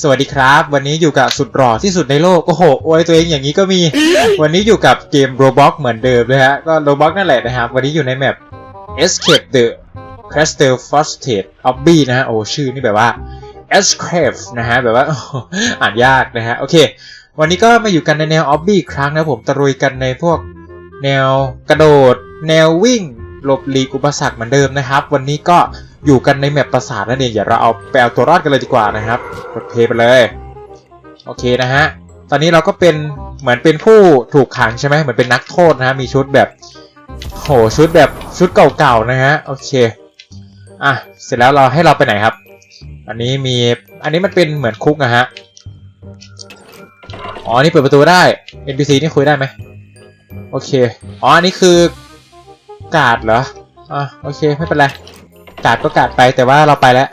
สวัสดีครับ วันนี้อยู่กับสุดหล่อที่สุดในโลกโอ้โหอวยตัวเองอย่างนี้ก็มี วันนี้อยู่กับเกม Roblox เหมือนเดิมเลยฮะ ก็ Roblox นั่นแหละนะครับ วันนี้อยู่ในแมป Escape the Crystal Frosted Obby นะฮะ โอ้ชื่อนี่แบบว่า Escape นะฮะ แบบว่าอ่านยากนะฮะ โอเค วันนี้ก็มาอยู่กันในแนว Obby อีกครั้งนะผมตะลุยกันในพวกแนวกระโดด แนววิ่งหลบหลีกอุปสรรคเหมือนเดิมนะครับ วันนี้ก็ อยู่กันในแมปปราสาทนั่นเองอย่าเราเอาไปเอาตัวรอดกันเลยดีกว่านะครับกดเพย์ไปเลย โอเคนะฮะ ตอนนี้เราก็เป็นเหมือนเป็นผู้ถูกขังใช่ไหมเหมือนเป็นนักโทษนะฮะ มีชุดแบบ โห ชุดแบบชุดเก่าๆนะฮะ โอเค อะ เสร็จแล้วเราให้เราไปไหนครับ อันนี้มี อันนี้มันเป็นเหมือนคุกนะฮะ อ๋อ นี่เปิดประตูได้ NPC นี่คุยได้ไหม โอเค อ๋อ อันนี้คือกาดเหรอ อะ โอเค ไม่เป็นไร กาดก็กาดไปแต่ว่าเราไปแล้ว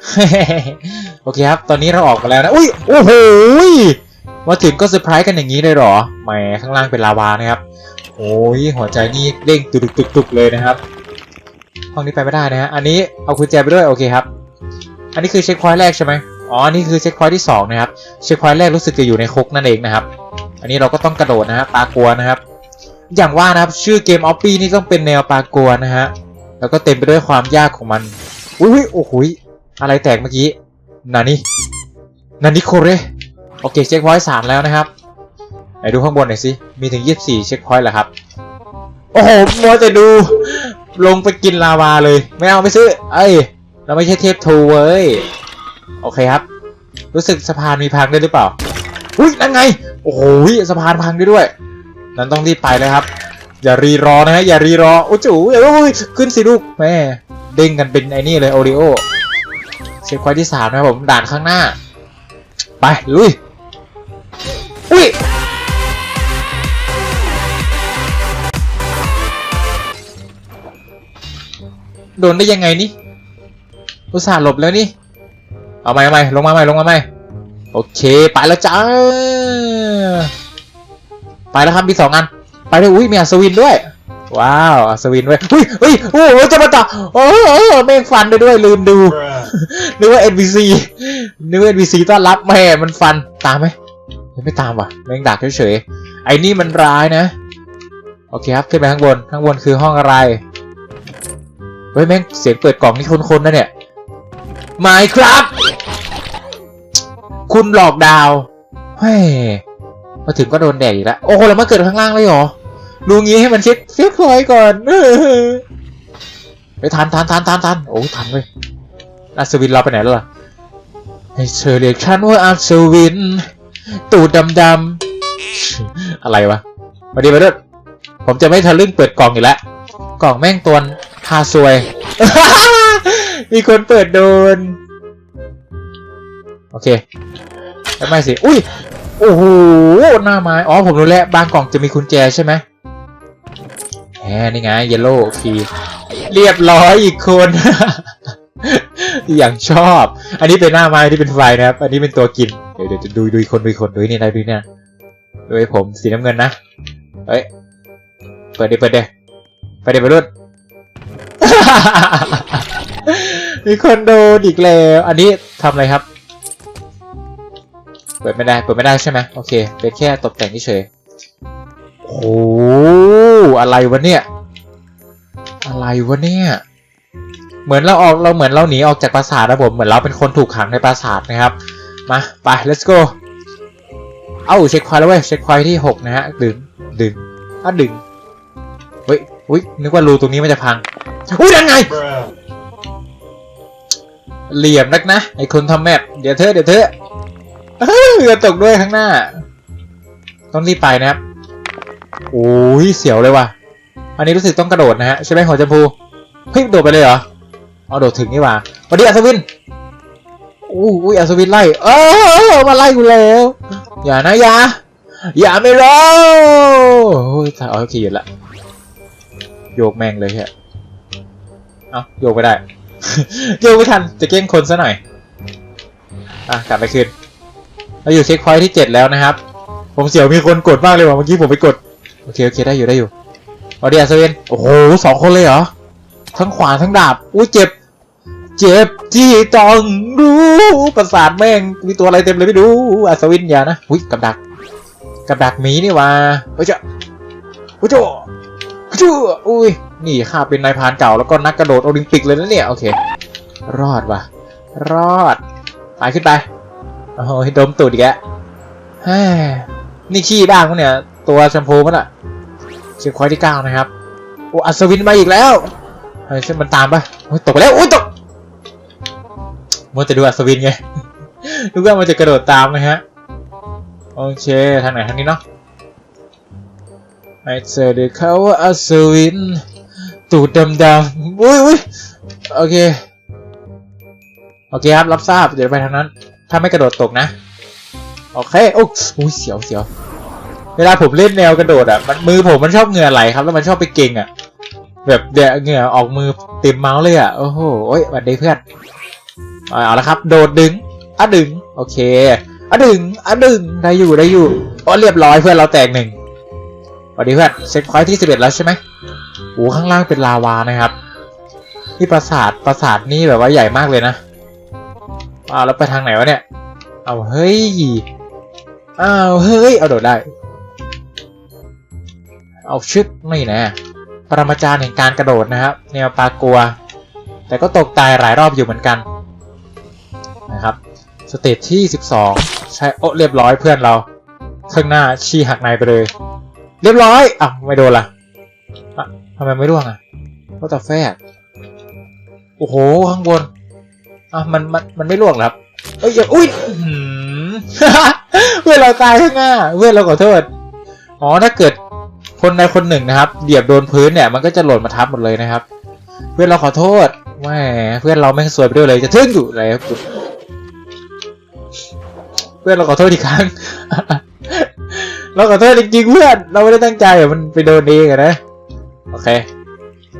โอเคครับ ตอนนี้เราออกมาแล้วนะอุ้ยโอ้โหมาถึงก็เซอร์ไพรส์กันอย่างนี้เลยหรอแหมข้างล่างเป็นลาวานะครับโอ้ยหัวใจนี่เด้งตุกตุกตุกเลยนะครับห้องนี้ไปไม่ได้นะฮะอันนี้เอากุญแจไปด้วยโอเคครับ อันนี้คือเช็คพอยต์แรกใช่ไหมอ๋ออันนี้คือเช็คพอยต์ที่สองนะครับเช็คพอยต์แรกรู้สึกจะอยู่ในคุกนั่นเองนะครับ อันนี้เราก็ต้องกระโดดนะฮะปลากลัวนะครับ อย่างว่านะครับชื่อเกมออฟปี้นี่ต้องเป็นแนวปลากลัวนะฮะแล้วก็เต็มไปด้วยความยากของมัน อุ้ยโอ้โหยอะไรแตกเมื่อกี้นานี่นานิโคเรโอเคเช็คพอยต์สามแล้วนะครับไหนดูข้างบนหน่อยสิมีถึง 24 เช็คพอยต์เหรอครับ โอ้โหมัวแต่ดู ลงไปกินลาวาเลย ไม่เอาไม่ซื้อ เอ้ย เราไม่ใช่เทพทูเว้ย โอเคครับ รู้สึกสะพานมีพังด้วยหรือเปล่า อุ้ยนั่นไง โอ้โหสะพานพังด้วยด้วย นั้นต้องรีบไปเลยครับ อย่ารีรอนะฮะอย่ารีรอ โอ้จูโอ้ยขึ้นสิลูกแม่ เด้งกันเป็นไอ้นี่เลยโอริโอเช็คควายที่สามนะครับผมด่านข้างหน้า ไป ลุย อุ้ยโดนได้ยังไงนี่อุตส่าห์หลบแล้วนี่ เอาใหม่เอาใหม่ลงมาใหม่ลงมาใหม่โอเค ไปแล้วจ้า ไปแล้วครับมีสองอัน ไปเลยอุ้ยมีอัศวินด้วย ว้าวอัศวินด้วยอุ้ยอุ้ยโอ้โหจะมาต่อโอ้โหแม่งฟันไปด้วยลืมดู นึกว่า NPC นึกว่า NPC ต้อนรับแม่มันฟันตามไหมยังไม่ตามว่ะแม่งดักเฉยๆไอ้นี่มันร้ายนะ โอเคครับขึ้นไปข้างบนข้างบนคือห้องอะไรเฮ้ยแม่งเสียงเปิดกล่องนี่คุ้นๆนะเนี่ยไม่ครับ คุณหลอกดาวเฮ้ยมาถึงก็โดนแดกอีกแล้วโอ้โหแล้วมาเกิดข้างล่างเลยเหรอ ดูงี้ให้มันเช็คเช็คพอยก่อนไปทันทันทันทันทันโอ้ทันเว้ยอัศวินเราไปไหนแล้วล่ะให้เธอเรียกฉันว่าอัศวิน ตูดดำๆอะไรวะมาดีมาด้วยผมจะไม่ทะลึ่งเปิดกล่องอีกแล้วกล่องแม่งตัวพาซวย มีคนเปิดโดน โอเคไม่สิ อุ้ย โอ้โห หน้าไม้ อ๋อ ผมรู้แล้ว บางกล่องจะมีกุญแจใช่ไหม นี่ไงเยลโล่คีเรียบร้อยอีกคนอย่างชอบ อันนี้เป็นหน้าไม้ที่เป็นไฟนะครับ อันนี้เป็นตัวกิน เดี๋ยวเดี๋ยวจะดูดูอีกคนดูอีกคนดูนี่ได้ดูเนี่ยดูไอ้ผมสีน้ำเงินนะ เฮ้ย เปิดเดี๋ยวเปิดเดี๋ยวไปเดี๋ยวไปรุ่นมีคนโดนอีกแล้ว อันนี้ทำอะไรครับ เปิดไม่ได้ เปิดไม่ได้ใช่ไหมโอเค เป็นแค่ตกแต่งเฉย โอ้โหอะไรวะเนี่ย อะไรวะเนี่ย เหมือนเราออกเราเหมือนเราหนีออกจากปราสาทนะผมเหมือนเราเป็นคนถูกขังในปราสาทนะครับมาไป let's go เอ้าเช็คควายแล้วเว้ยเช็คควายที่หกนะฮะดึงดึงอะดึงเฮ้ยอุ้ยนึกว่ารูตรงนี้มันจะพังอุ้ยยังไงเหลี่ยมนักนะไอคนทำแมปเดี๋ยวเธอเดี๋ยวเธอเฮ้ยเรือตกด้วยข้างหน้า ต้องรีบไปนะครับ โอ้ยเสียวเลยว่ะ อันนี้รู้สึกต้องกระโดดนะฮะใช่ไหมหัวจมพูเฮ้ยโดดไปเลยเหรอเอาโดดถึงนี่ว่าสวัสดีอัศวินอู้อุ้ยอัศวินไล่เออมาไล่กูแล้ว อย่านะอย่าอย่าไม่รอโอ้ยถ่ายโอเคหยุดละโยกแม่งเลยแค่เอาโยกไม่ได้โยกไม่ทันจะเก้งคนซะหน่อยอะกลับไปคืนเราอยู่เช็คพอยท์ที่เจ็ดแล้วนะครับ ผมเสียวมีคนกดมากเลยว่ะเมื่อกี้ผมไปกด โอเค โอเค ได้อยู่ได้อยู่สวัสดีอัศวินโอ้โหสองคนเลยเหรอ ทั้งขวานทั้งดาบ อุ้ยเจ็บ เจ็บที่ต้องรู้ประสาทแม่ง มีตัวอะไรเต็มเลยไม่รู้อัศวินอย่านะ อุ้ยกับดัก กับดักหมีนี่ว่าเฮ้ยเจ้าเฮ้ยเจ้าเฮ้ยเจ้าอุ้ย นี่ข้าเป็นนายพรานเก่าแล้วก็นักกระโดดโอลิมปิกเลยนะเนี่ย โอเค รอดว่ะ รอดไปขึ้นไป โอ้โหดมตูดอีกแล้วเฮ้ยนี่ขี้บ้างมั้งเนี่ย ตัวแชมพูมันอะเช็คควายที่เก้านะครับ โอ้อัศวินมาอีกแล้วเฮ้ยซึ่งมันตามปะโอ้ยตกไปแล้วโอ้ยตกมัวแต่ดูอัศวินไงนึกว่ามันจะกระโดดตามนะฮะ โอเค ทางไหนทางนี้เนาะไอเจอเด็กเขาว่าอัศวิน ตูดดำๆอุ้ยอุ้ยโอเค โอเคครับ รับทราบ เดี๋ยวไปทางนั้น ถ้าไม่กระโดดตกนะ โอเค โอ้อุ้ยเสียวเสียว เวลาผมเล่นแนวกระโดดอะมันมือผมมันชอบเหงื่อไหลครับ แล้วมันชอบไปเก่งอะ แบบเดี๋ยวเหงื่อออกมือเต็มเมาส์เลยอะโอ้โหโอ้ยวัสดีเพื่อนเอาละครับ โดดดึงอะดึง โอเคอะดึงอะดึงได้อยู่ได้อยู่โอ้เรียบร้อยเพื่อนเราแตกหนึ่งวัสดีเพื่อนเช็คพอยท์ที่สิบเอ็ดแล้วใช่ไหมโอ้ข้างล่างเป็นลาวานะครับที่ปราสาทปราสาทนี่แบบว่าใหญ่มากเลยนะอ้าวแล้วไปทางไหนวะเนี่ย เอาเฮ้ย อ้าวเฮ้ย เอาโดดได้ เอาชึบไม่นะปรมาจารย์แห่งการกระโดดนะครับแนวปากัว แต่ก็ตกตายหลายรอบอยู่เหมือนกันนะครับสเตจที่ 12 ใช้โอเรียบร้อยเพื่อนเราข้างหน้าชี้หักในไปเลย เรียบร้อยอะไม่โดนละ่ะทำไมไม่ร่วงอะก็แต่แฟกโอ้โหข้างบนอะมันมันมันไม่ร่วงเหรอครับเอ้ยอุ้ยเพื่อนเราตายข้างหน้าเพื่อนเราขอโทษอ๋อถ้าเกิด คนใดคนหนึ่งนะครับเหยียบโดนพื้นเนี่ยมันก็จะหล่นมาทับหมดเลยนะครับ เพื่อนเราขอโทษแหมเพื่อนเราแม่งสวยไปด้วยเลยจะทึ่งอยู่เลยครับเพื่อนเราขอโทษอีกครั้ง เราขอโทษจริงๆเพื่อนเราไม่ได้ตั้งใจอะมันไปโดนเองนะโอเค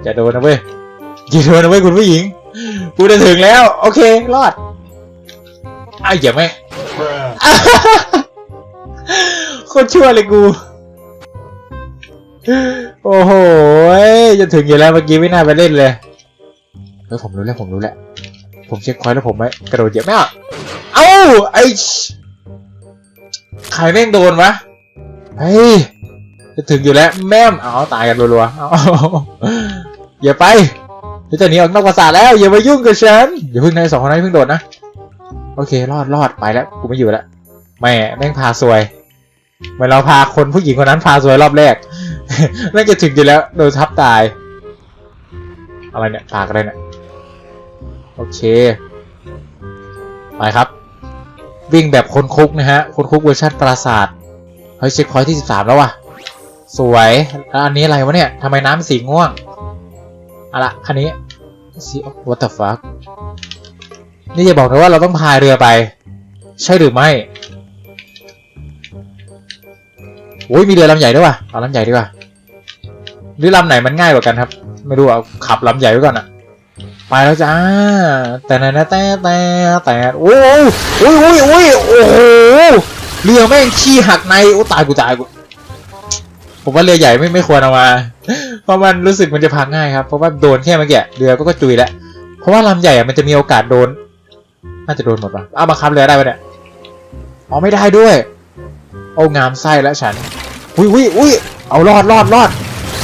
จะโดนนะเว้ยอย่าโดนนะเว้ยคุณผู้หญิงกูจะถึงแล้ว โอเครอดไอ้าวอย่าแม่งคตรชั่วเลยกู โอ้โหจะถึงอยู่แล้วเมื่อกี้ไม่น่าไปเล่นเลยเฮ้ยผมรู้แล้วผมรู้แล้ว ผมเช็คควายแล้วผมไม่กระโดดเหยียบไม่อะเอ้าไอ้ใครแม่งโดนวะเฮ้ยจะถึงอยู่แล้วแม่มเอาตายกันรัวๆเอาอย่าไปเดี๋ยวจะหนีออกนอกปราสาทแล้วอย่ามายุ่งกับฉันอย่าเพิ่งในสองคนนั้นเพิ่งโดดนะโอเครอดรอดไปแล้วกูไม่อยู่แล้วแม่แม่งพาซวยเหมือนเราพาคนผู้หญิงคนนั้นพาซวยรอบแรก แม่งจะถึงอยู่แล้วโดนทับตาย อะไรเนี่ยปากอะไรเนี่ย โอเค ไปครับ วิ่งแบบคนคุกนะฮะ คนคุกเวอร์ชันปราสาทเฮ้ยเช็คพอยที่สิบสามแล้วว่ะ สวยแล้วอันนี้อะไรวะเนี่ยทำไมน้ำสีง่วงอะละคันนี้สี what the fuck นี่จะบอกนะว่าเราต้องพายเรือไป ใช่หรือไม่โอ้ยมีเรือลำใหญ่ด้วยว่ะเอาลำใหญ่ดีกว่า หรือลำไหนมันง่ายกว่ากันครับ ไม่รู้เอาขับลำใหญ่ไว้ก่อนอะไปแล้วจ้า แต่นะแต่แต่แต่โอ้ยโอ้ยโอ้ยโอ้ยโอ้โหเรือแม่งขี้หักในโอ้ตายกูตายกูผมว่าเรือใหญ่ไม่ไม่ควรเอามา เพราะมันรู้สึกมันจะพังง่ายครับ เพราะว่าโดนแค่เมื่อกี้เรือก็กระจุยแล้ว เพราะว่าลำใหญ่อะมันจะมีโอกาสโดน น่าจะโดนหมดป่ะเอามาคับเรือได้ปะเนี่ย อ๋อไม่ได้ด้วยโอ้งามไส้แล้วฉัน อุ้ยอุ้ยอุ้ยเอารอดรอดรอด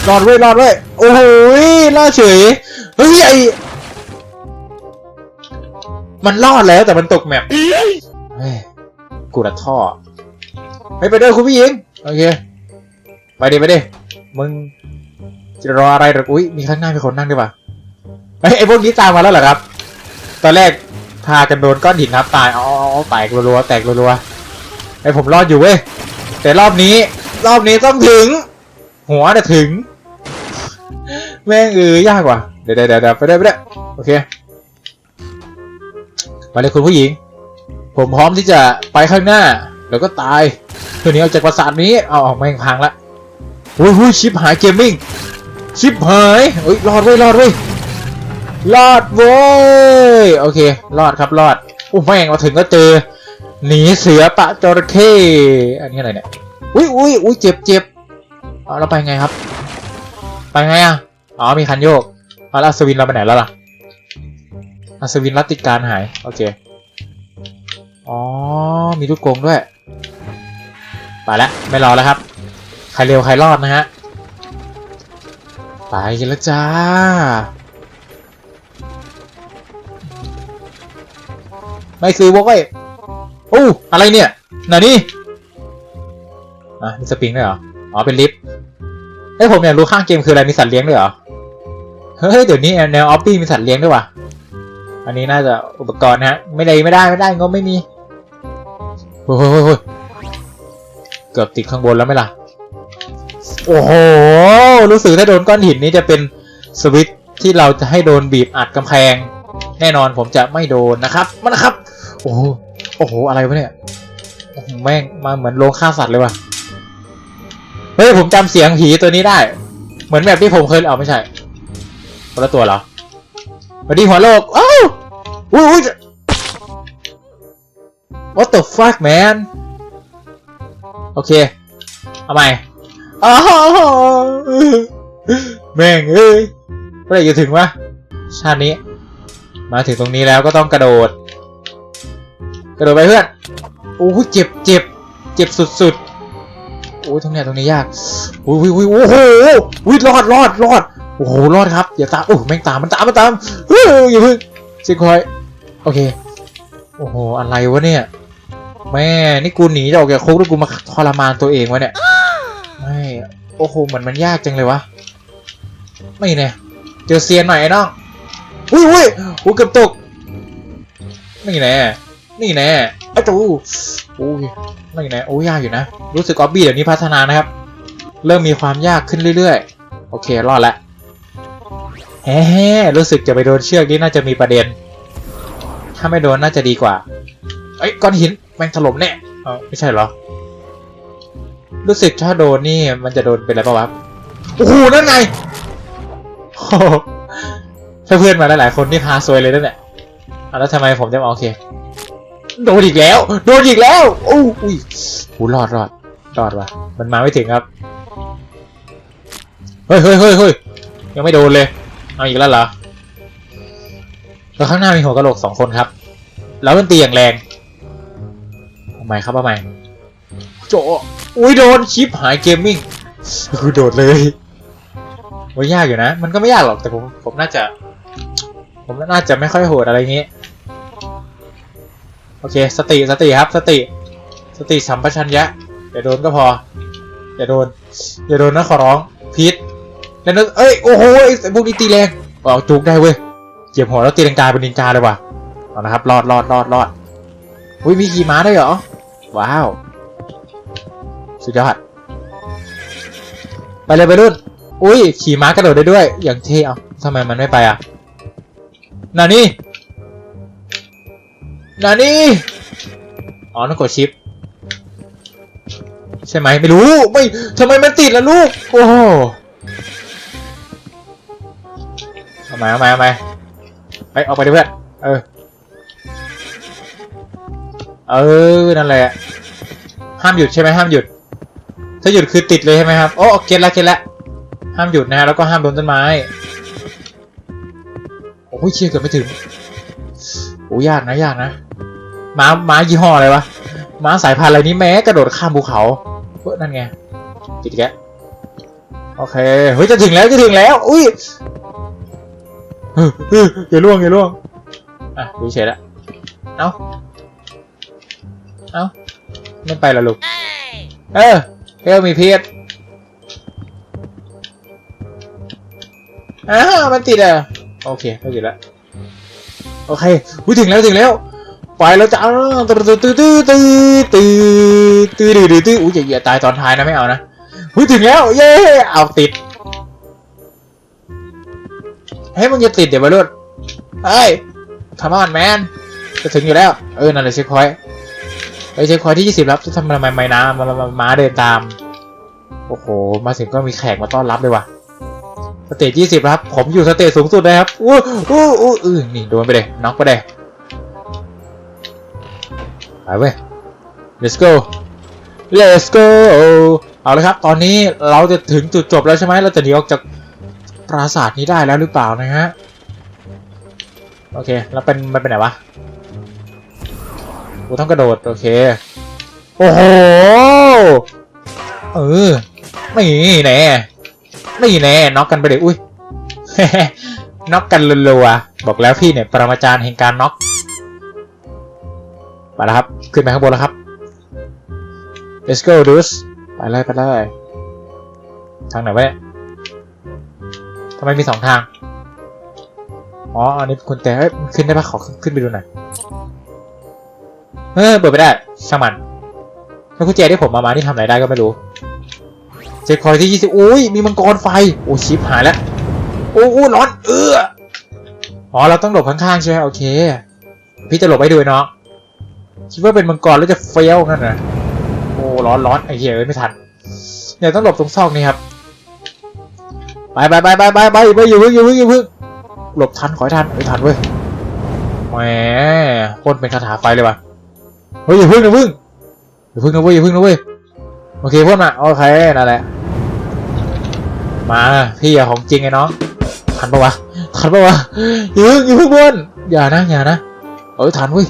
รอดเว้ยรอดเว้ยโอ้โหรอดเฉยเฮ้ยไอมันรอดแล้วแต่มันตกแมปเฮ้ยกูระท่อไม่ไปเด้อคุณผู้หญิงโอเคไปดิไปดิมึงจะรออะไรหรออุ้ยมีข้างหน้ามีคนนั่งด้วยป่ะเฮ้ไอพวกนี้ตามมาแล้วเหรอครับ ตอนแรกพากันโดนก้อนหินทับตายอ๋อแตกรัวๆแตกรัวๆไอผมรอดอยู่เว้ยแต่รอบนี้ รอบนี้ต้องถึง หัวจะถึง แม่งเออยากว่ะเดี๋ยวเดี๋ยวเดี๋ยวไปได้ไปได้โอเคมาเลยคุณผู้หญิง ผมพร้อมที่จะไปข้างหน้า แล้วก็ตายตัวนี้ออกจากปราสาทนี้เอาออกแม่งพังละหุ้ยหุ้ยชิปหายเกมมิ่งชิปหายเฮ้ยรอดเว้ยรอดเว้ยรอดเว้ยโอเค รอดครับรอดอู้แม่งมาถึงก็เจอหนีเสือปะจระเข้อันนี้อะไรเนี่ยอุ้ยอุ้ยอุ้ยเจ็บเจ็บเอาเราไปไงครับ ไปไงอะ อ๋อมีคันโยกเอาแล้วอัศวินเราไปไหนแล้วล่ะอัศวินรัตติการหาย โอเค อ๋อ มีลูกกงด้วย ไปแล้วไม่รอแล้วครับ ใครเร็วใครรอดนะฮะ ไปกันแล้วจ้า ไม่คือวกไว้โอ้อะไรเนี่ยไหนนี่อะมีสปริงด้วยเหรอ อ๋อ เป็นลิฟต์เฮ้ยผมอยากรู้ข้างเกมคืออะไร มีสัตว์เลี้ยงด้วยเหรอ เฮ้ย เดี๋ยวนี้แนวออฟฟี่มีสัตว์เลี้ยงด้วยวะอันนี้น่าจะอุปกรณ์นะฮะ ไม่ได้ไม่ได้ไม่ได้งบไม่มีโอ้โหเกือบติดข้างบนแล้วไหมล่ะ โอ้โห รู้สึกถ้าโดนก้อนหินนี้จะเป็นสวิตที่เราจะให้โดนบีบอัดกำแพง แน่นอนผมจะไม่โดนนะครับมานะครับ โอ้โหโอ้โห อะไรวะเนี่ยโอ้โหแม่งมาเหมือนโรงฆ่าสัตว์เลยว่ะ เฮ้ย ผมจำเสียงผีตัวนี้ได้ เหมือนแบบที่ผมเคยเอาไม่ใช่ คนละตัวเหรอสวัสดีหัวโลกอ้าวอุ้ยอุ้ย What the fuck man โอเค เอาใหม่อ้าวแม่งเอ้ยเมื่อไหร่จะถึงวะ ชาตินี้ มาถึงตรงนี้แล้วก็ต้องกระโดด กระโดดไปเพื่อนโอ้เจ็บเจ็บ เจ็บสุดๆโอ้ยตรงเนี้ยตรงนี้ยากโอ้ยโอ้ยโอ้ยโอ้โหอุ้ยรอดรอดรอด โอ้โหรอดครับอย่าตามโอ้แม่งตามมันตามมันตามเฮ้ยอย่าเพิ่งซิคอยโอเคโอ้โหอะไรวะเนี่ยแม่นี่กูหนีออกจากคุกแล้วกูมาทรมานตัวเองวะเนี่ยไม่โอ้โหเหมือนมันยากจังเลยวะไม่เนี่ยเจอเซียนหน่อยไอ้น้องอุ้ยอุ้ยอุ้ยเกือบตกนี่แน่นี่แน่ไอ้จูอุ้ยนี่แน่โอ้ยยากอยู่นะ รู้สึกออบบี้เดี๋ยวนี้พัฒนานะครับ เริ่มมีความยากขึ้นเรื่อยๆ โอเค รอดละ แฮ่รู้สึกจะไปโดนเชือกนี่น่าจะมีประเด็น ถ้าไม่โดนน่าจะดีกว่า เอ้ยก้อนหินแม่งถล่มแน่เออไม่ใช่เหรอ รู้สึกถ้าโดนนี่มันจะโดนเป็นอะไรปะวะโอ้โหนั่นไงโอ้โหถ้าเพื่อนมาหลายๆคนนี่พาซวยเลยนั่นแหละอะแล้วทำไมผมจะโอเค โดนอีกแล้ว โดนอีกแล้วโอ้อุ้ยหูรอดรอดรอดว่ะ มันมาไม่ถึงครับ เฮ้ยเฮ้ยเฮ้ยเฮ้ยยังไม่โดนเลย เอาอีกแล้วเหรอแล้วข้างหน้ามีหัวกะโหลกสองคนครับ แล้วมันตีอย่างแรงเอาใหม่ครับเอาใหม่โจอุ้ยโดนชิปหายเกมมิ่งคือโดดเลยโอ้ยยากอยู่นะ มันก็ไม่ยากหรอกแต่ผมผมน่าจะ ผมน่าจะไม่ค่อยโหดอะไรอย่างงี้โอเค สติสติครับสติ สติสัมปชัญญะอย่าโดนก็พอ อย่าโดน อย่าโดนนะขอร้องพีท แล้วนึกเอ้ย โอ้โหไอ้พวกนี้ตีแรงเอาจุกได้เว้ยเจ็บหัวแล้วตีลังกาเป็นนินจาเลยว่ะเอานะครับ รอดรอดรอดรอดอุ้ยมีขี่ม้าได้วยเหรอ ว้าว สุดยอด ไปเลยไปรุ่น อุ้ย ขี่ม้ากระโดดได้ด้วย อย่างเท่เอาทำไมมันไม่ไปอะนานี่นานี่อ๋อต้องกดชิป ใช่ไหมไม่รู้ ไม่ทำไมมันติดล่ะลูก โอ้ เอามาเอามาเอามาไปออกไปดิเพื่อนเออ เออ นั่นแหละ ห้ามหยุดใช่ไหมห้ามหยุด ถ้าหยุดคือติดเลยใช่ไหมครับ โอ้เก็ตละเก็ตละห้ามหยุดนะฮะแล้วก็ห้ามโดนต้นไม้ โอ้ยเชี่ยเกือบไม่ถึง โอ้ยากนะยากนะ ม้า ม้ายี่ห้ออะไรวะ ม้าสายพันธุ์อะไรนี้แม้กระโดดข้ามภูเขาเฮ้ยนั่นไงติดแกโอเค เฮ้ยจะถึงแล้วจะถึงแล้ว อุ้ย อย่าล่วงอย่าล่วง อะดูเฉยละเอ้า เอ้า ไม่ไปละลูก เออเอลมีเพียรอ้าวมันติดอะ โอเคไม่ติดละโอเคอุ้ยถึงแล้วถึงแล้ว ไปแล้วจ้าตื้อตื้อตื้อตื้อตื้อตื้อตื้อตื้อตื้ออุ้ยอย่าอย่าตายตอนท้ายนะไม่เอานะอุ้ยถึงแล้ว เย้ เอาติด เฮ้ยมึงจะติดเดี๋ยวมาลุดเฮ้ย come on man จะถึงอยู่แล้ว เออนั่นแหละเช็คอยไปเช็คอยต์ที่20แล้วจะทำไมไม่นะมามามามาเดินตาม โอ้โห มาถึงก็มีแขกมาต้อนรับเลยว่ะสเตจ20ครับ ผมอยู่สเตจสูงสุดเลยครับอู้อู้อู้อือนี่โดนไปเลยน็อกไปเลยไปเว้ย let's go let's go เอาลยครับ ตอนนี้เราจะถึงจุดจบแล้วใช่ไหมเราจะหนีออกจาก ปราสาทนี้ได้แล้วหรือเปล่านะฮะ โอเค แล้วเป็นมันเป็นไหนวะกูต้องกระโดด โอเค โอ้โห เออ ไม่แน่ไม่แน่น็อกกันไปเลยอุ้ยน็อกกันรัวๆบอกแล้วพี่เนี่ยปรมาจารย์แห่งการน็อกไปแล้วครับ ขึ้นไปข้างบนแล้วครับ let's go dudes ไปเลยไปเลยทางไหนวะเนี่ย ทำไมมีสองทาง อ๋อ อันนี้คุณแต่เอ้ยขึ้นได้ปะขอขึ้นไปดูหน่อย เออเปิดไม่ได้ ช่างมัน แล้วกุญแจที่ผมมามานี่ทำอะไรได้ก็ไม่รู้ เจคอยที่ยี่สิบอุ้ย มีมังกรไฟ โอ้ชิปหายแล้ว โอ้โอ้ร้อน เอออ๋อ เราต้องหลบข้างๆใช่ไหมโอเค พี่จะหลบให้ดูเนาะคิดว่าเป็นมังกรแล้วจะเฟี้ยวงั้นนะโอ้ร้อนร้อนไอ้เหี้ยเอ้ยไม่ทัน เนี่ยต้องหลบตรงซอกนี้ครับ ไปไปไปไปไปไปไปอยู่เพึ่งอยู่เพึ่งอยู่เพึ่งหลบทันขอให้ทันไม่ทันเว้ยแหมพ่นเป็นคาถาไฟเลยว่ะเฮ้ยอย่าพึ่งอย่าพึ่งอย่าพึ่งนะเว้ยอย่าพึ่งนะเว้ยโอเคพ่นมาโอเคนั่นแหละมาพี่อย่าของจริงไอ้น้องทันปะวะทันปะวะอย่าพึ่งอย่าพึ่งพ่นอย่านะอย่านะเออทันเว้ย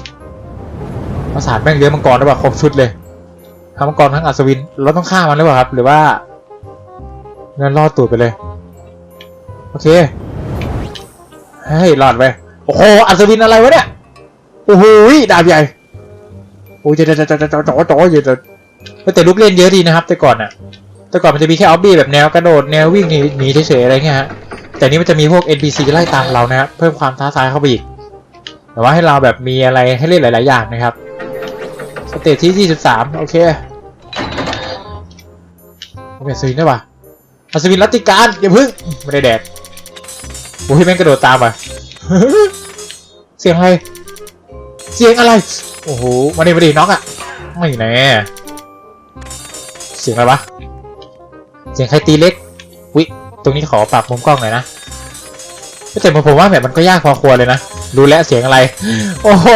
ประสานแม่งเลี้ยงมังกรได้ป่ะครบชุดเลยทั้งมังกรทั้งอัศวินเราต้องฆ่ามันหรือเปล่าครับ หรือว่าเงินรอดตูดไปเลย โอเคเฮ้ยรอดไปโอ้โหอัศวินอะไรวะเนี่ยโอ้โหดาบใหญ่โอ้ยจะจะจะจะจะจะจะจะจะแต่ลูกเล่นเยอะดีนะครับ แต่ก่อนอะแต่ก่อนมันจะมีแค่ออบบี้แบบแนวกระโดดแนววิ่งหนีหนีเฉยๆอะไรเงี้ยฮะแต่นี้มันจะมีพวก NPC ไล่ตามเรานะครับเพิ่มความท้าทายเข้าไปอีกแต่ว่าให้เราแบบมีอะไรให้เล่นหลาย ๆ อย่างนะครับสเตจที่ 23 โอเคผมเป็นอัศวินได้ปะอัศวินรัติการอย่าพึ่งไม่ได้แดก โอ้ยแม่งกระโดดตามอะ เสียงอะไร เสียงอะไร โอ้โห มาดิมาดิน็อกอะ ไม่แน่ เสียงอะไรวะ เสียงใครตีเล็กวิตรงนี้ขอปรับมุมกล้องหน่อยนะแต่ผมว่าแบบมันก็ยากพอควรเลยนะ รู้แล้วเสียงอะไร โอ้โห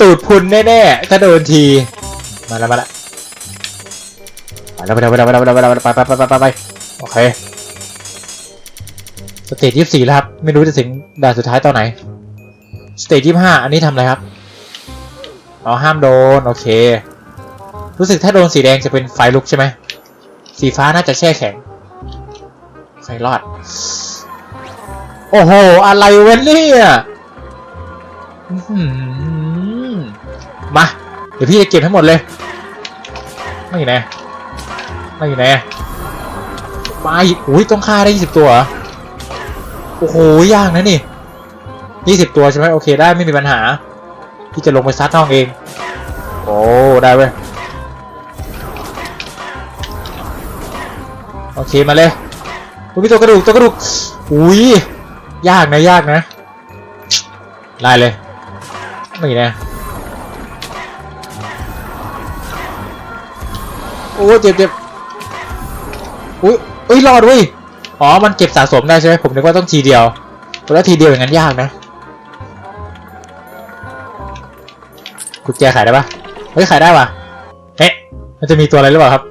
ตูดพุนแน่ๆถ้าโดนที มาแล้วมาแล้วไปแล้วไปแล้วไปแล้วไปแล้วไปแล้วไปไปไปไปไปโอเค สเตจยี่สี่แล้วครับ ไม่รู้จะถึงด่านสุดท้ายตอนไหน สเตจยี่ห้าอันนี้ทำอะไรครับอ๋อห้ามโดน โอเค รู้สึกถ้าโดนสีแดงจะเป็นไฟลุกใช่ไหม สีฟ้าน่าจะแช่แข็งใครรอด โอ้โห อะไรวะเนี่ยมา เดี๋ยวพี่จะเก็บทั้งหมดเลย ไม่แน่ไม่แน่มาอีกอุ้ยต้องฆ่าได้ยี่สิบตัวเหรอ โอ้โหยากนะนี่ยี่สิบตัวใช่ไหมโอเคได้ไม่มีปัญหาพี่จะลงไปซัดน้องเอง โอ้ได้เว้ยโอเคมาเลยอุ้ยมีตัวกระดูกตัวกระดูกอุ้ยยากนะยากนะ ได้เลยไม่นะโอ้เจ็บเจ็บอุ้ยเอ้ยรอดเว้ย อ๋อ มันเก็บสะสมได้ใช่ไหมผมนึกว่าต้องทีเดียวแล้วทีเดียวอย่างนั้นยากนะกุญแจขายได้ปะเฮ้ยขายได้ปะเอ๊ะมันจะมีตัวอะไรหรือเปล่าครับ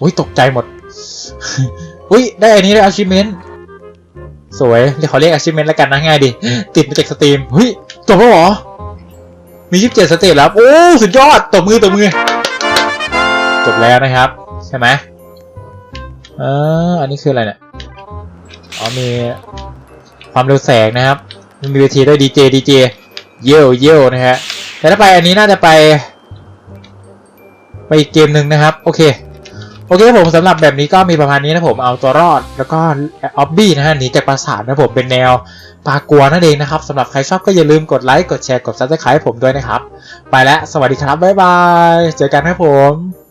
อุ้ยตกใจหมดอุ้ยได้อันนี้ได้ achievement สวยเดี๋ยวขอเรียก achievement แล้วกันนะง่ายดี ติดมาจากสตรีมเฮ้ยจบแล้วเหรอ มี 27 สเตจแล้ว โอ้ สุดยอดตบมือตบมือ จบแล้วนะครับ ใช่ไหม อออันนี้คืออะไรเนี่ย อ๋อมีความเร็วแสงนะครับ มีเวทีด้วยดีเจดีเจเยี่ยวเยี่ยวนะฮะ แต่ถ้าไปอันนี้น่าจะไป ไปอีกเกมหนึ่งนะครับ โอเค โอเคผมสำหรับแบบนี้ก็มีประมาณนี้นะผมเอาตัวรอดแล้วก็ออบบี้นะฮะหนีจากปราสาทนะผมเป็นแนวปลากัวนั่นเองนะครับสำหรับใครชอบก็อย่าลืมกดไลค์กดแชร์กดซับสไครต์ผมด้วยนะครับ ไปแล้ว สวัสดีครับ บ๊ายบาย เจอกันครับผม